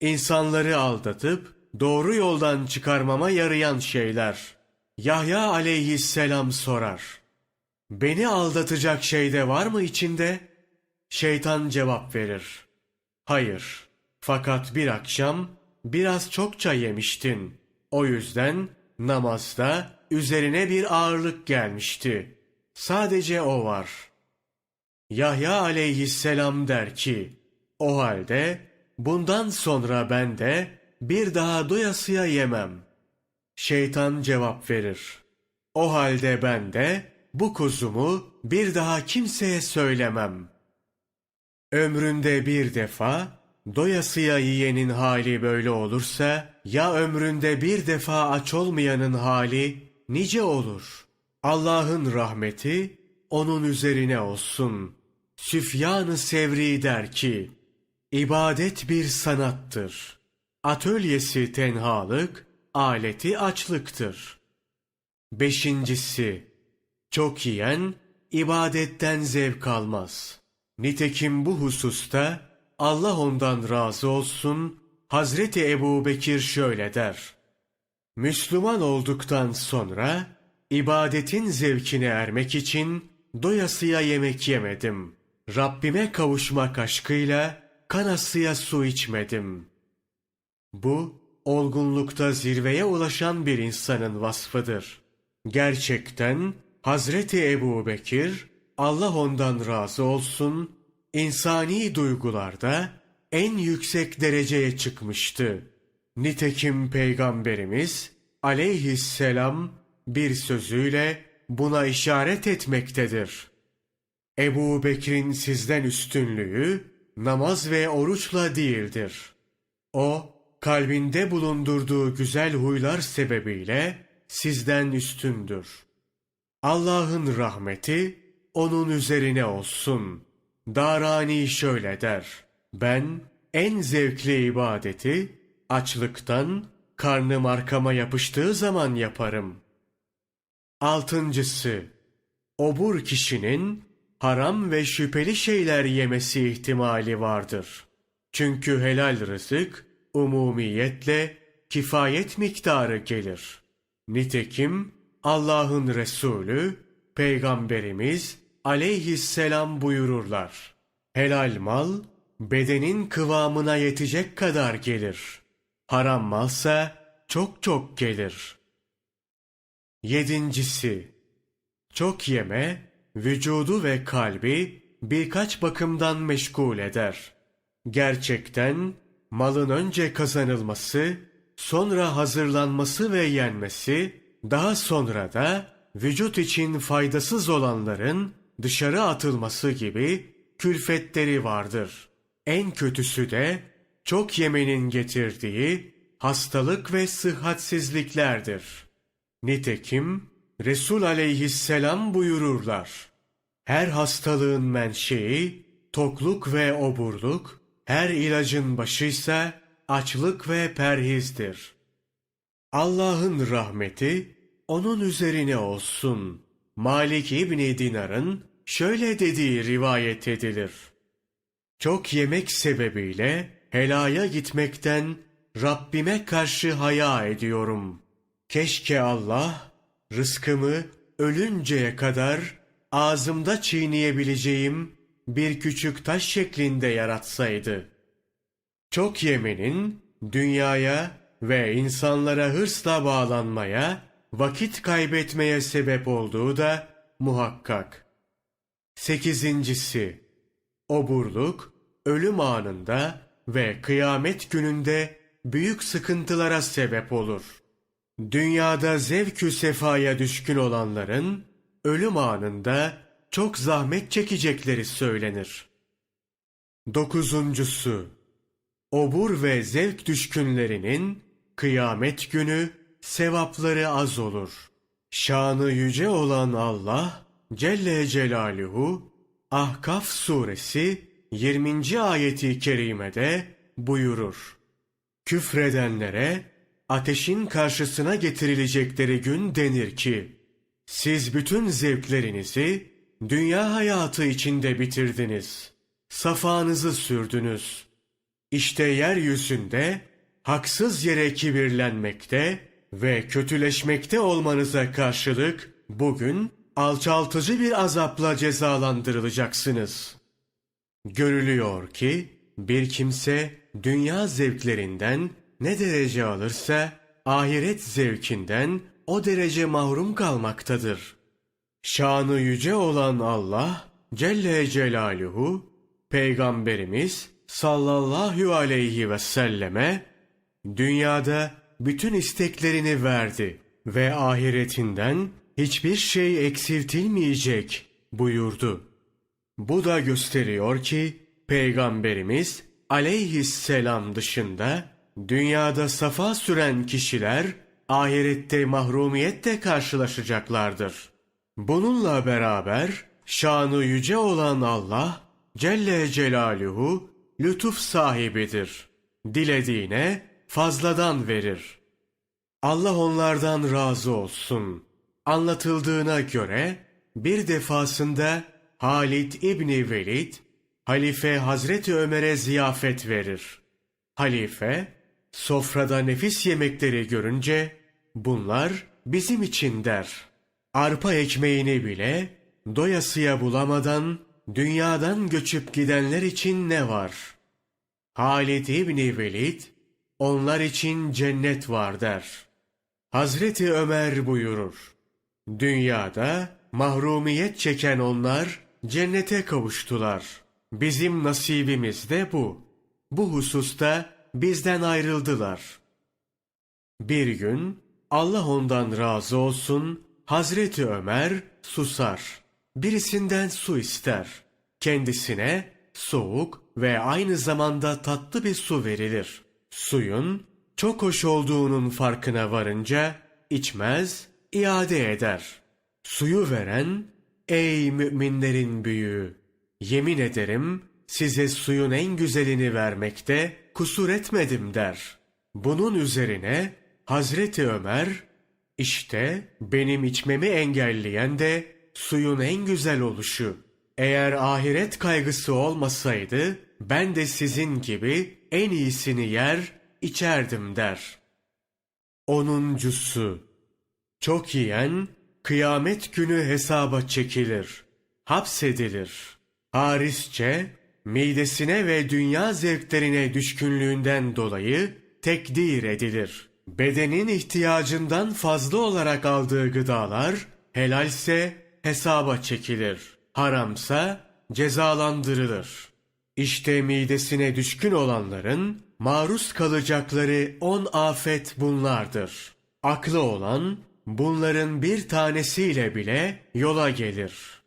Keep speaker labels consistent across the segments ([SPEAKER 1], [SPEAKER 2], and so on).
[SPEAKER 1] İnsanları aldatıp doğru yoldan çıkarmama yarayan şeyler. Yahya aleyhisselam sorar. Beni aldatacak şey de var mı içinde? Şeytan cevap verir. Hayır. Fakat bir akşam biraz çokça yemiştin. O yüzden namazda üzerine bir ağırlık gelmişti. Sadece o var. Yahya aleyhisselam der ki, o halde bundan sonra ben de bir daha doyasıya yemem. Şeytan cevap verir. O halde ben de bu kuzumu bir daha kimseye söylemem. Ömründe bir defa doyasıya yiyenin hali böyle olursa ya ömründe bir defa aç olmayanın hali nice olur. Allah'ın rahmeti onun üzerine olsun. Süfyan-ı Sevri der ki, İbadet bir sanattır. Atölyesi tenhalık, aleti açlıktır. Beşincisi, çok yiyen ibadetten zevk almaz. Nitekim bu hususta Allah ondan razı olsun, Hazreti Ebu Bekir şöyle der. Müslüman olduktan sonra ibadetin zevkine ermek için doyasıya yemek yemedim. Rabbime kavuşmak aşkıyla kanasıya su içmedim. Bu olgunlukta zirveye ulaşan bir insanın vasfıdır. Gerçekten Hazreti Ebu Bekir, Allah ondan razı olsun, insani duygularda en yüksek dereceye çıkmıştı. Nitekim Peygamberimiz aleyhisselam bir sözüyle buna işaret etmektedir. Ebu Bekir'in sizden üstünlüğü namaz ve oruçla değildir. O, kalbinde bulundurduğu güzel huylar sebebiyle sizden üstündür. Allah'ın rahmeti onun üzerine olsun. Darani şöyle der. Ben en zevkli ibadeti açlıktan karnım arkama yapıştığı zaman yaparım. Altıncısı, obur kişinin haram ve şüpheli şeyler yemesi ihtimali vardır. Çünkü helal rızık umumiyetle kifayet miktarı gelir. Nitekim Allah'ın Resulü Peygamberimiz aleyhisselam buyururlar. Helal mal bedenin kıvamına yetecek kadar gelir. Haram malsa çok çok gelir. Yedincisi, çok yeme vücudu ve kalbi birkaç bakımdan meşgul eder. Gerçekten malın önce kazanılması, sonra hazırlanması ve yenmesi, daha sonra da vücut için faydasız olanların dışarı atılması gibi külfetleri vardır. En kötüsü de çok yemenin getirdiği hastalık ve sıhhatsizliklerdir. Nitekim Resul aleyhisselam buyururlar. Her hastalığın menşei tokluk ve oburluk, her ilacın başıysa açlık ve perhizdir. Allah'ın rahmeti onun üzerine olsun. Malik İbni Dinar'ın şöyle dediği rivayet edilir. Çok yemek sebebiyle helaya gitmekten Rabbime karşı haya ediyorum. Keşke Allah rızkımı ölünceye kadar ağzımda çiğneyebileceğim bir küçük taş şeklinde yaratsaydı. Çok yemenin dünyaya ve insanlara hırsla bağlanmaya, vakit kaybetmeye sebep olduğu da muhakkak. Sekizincisi, oburluk, ölüm anında ve kıyamet gününde büyük sıkıntılara sebep olur. Dünyada zevkü sefaya düşkün olanların, ölüm anında çok zahmet çekecekleri söylenir. Dokuzuncusu, obur ve zevk düşkünlerinin kıyamet günü sevapları az olur. Şanı yüce olan Allah Celle Celaluhu Ahkaf suresi 20. ayeti kerimede buyurur. Küfredenlere ateşin karşısına getirilecekleri gün denir ki, siz bütün zevklerinizi dünya hayatı içinde bitirdiniz. Safanızı sürdünüz. İşte yeryüzünde haksız yere kibirlenmekte ve kötüleşmekte olmanıza karşılık bugün alçaltıcı bir azapla cezalandırılacaksınız. Görülüyor ki bir kimse dünya zevklerinden ne derece alırsa ahiret zevkinden o derece mahrum kalmaktadır. Şanı yüce olan Allah Celle Celaluhu Peygamberimiz sallallahu aleyhi ve selleme dünyada bütün isteklerini verdi ve ahiretinden hiçbir şey eksiltilmeyecek buyurdu. Bu da gösteriyor ki Peygamberimiz aleyhisselam dışında dünyada safa süren kişiler ahirette mahrumiyetle karşılaşacaklardır. Bununla beraber şanı yüce olan Allah Celle Celaluhu lütuf sahibidir. Dilediğine fazladan verir. Allah onlardan razı olsun. Anlatıldığına göre bir defasında Halid İbni Velid, Halife Hazreti Ömer'e ziyafet verir. Halife, sofrada nefis yemekleri görünce, bunlar bizim için der. Arpa ekmeğini bile doyasıya bulamadan dünyadan göçüp gidenler için ne var? Halid İbni Velid, onlar için cennet var der. Hazreti Ömer buyurur. Dünyada mahrumiyet çeken onlar cennete kavuştular. Bizim nasibimiz de bu. Bu hususta bizden ayrıldılar. Bir gün Allah ondan razı olsun Hazreti Ömer susar. Birisinden su ister. Kendisine soğuk ve aynı zamanda tatlı bir su verilir. Suyun çok hoş olduğunun farkına varınca içmez, iade eder. Suyu veren, ey müminlerin büyüğü, yemin ederim size suyun en güzelini vermekte kusur etmedim der. Bunun üzerine Hazreti Ömer, işte benim içmemi engelleyen de suyun en güzel oluşu. Eğer ahiret kaygısı olmasaydı ben de sizin gibi en iyisini yer içerdim der. Onuncusu çok yiyen kıyamet günü hesaba çekilir, hapsedilir. Harisçe midesine ve dünya zevklerine düşkünlüğünden dolayı tekdir edilir. Bedenin ihtiyacından fazla olarak aldığı gıdalar helalse hesaba çekilir. Haramsa cezalandırılır. İşte midesine düşkün olanların maruz kalacakları on afet bunlardır. Aklı olan bunların bir tanesiyle bile yola gelir.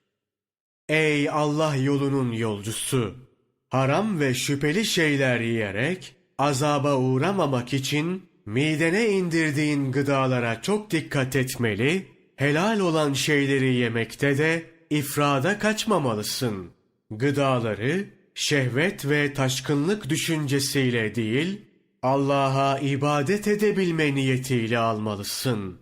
[SPEAKER 1] Ey Allah yolunun yolcusu! Haram ve şüpheli şeyler yiyerek azaba uğramamak için midene indirdiğin gıdalara çok dikkat etmeli, helal olan şeyleri yemekte de ifrada kaçmamalısın. Gıdaları şehvet ve taşkınlık düşüncesiyle değil, Allah'a ibadet edebilme niyetiyle almalısın.''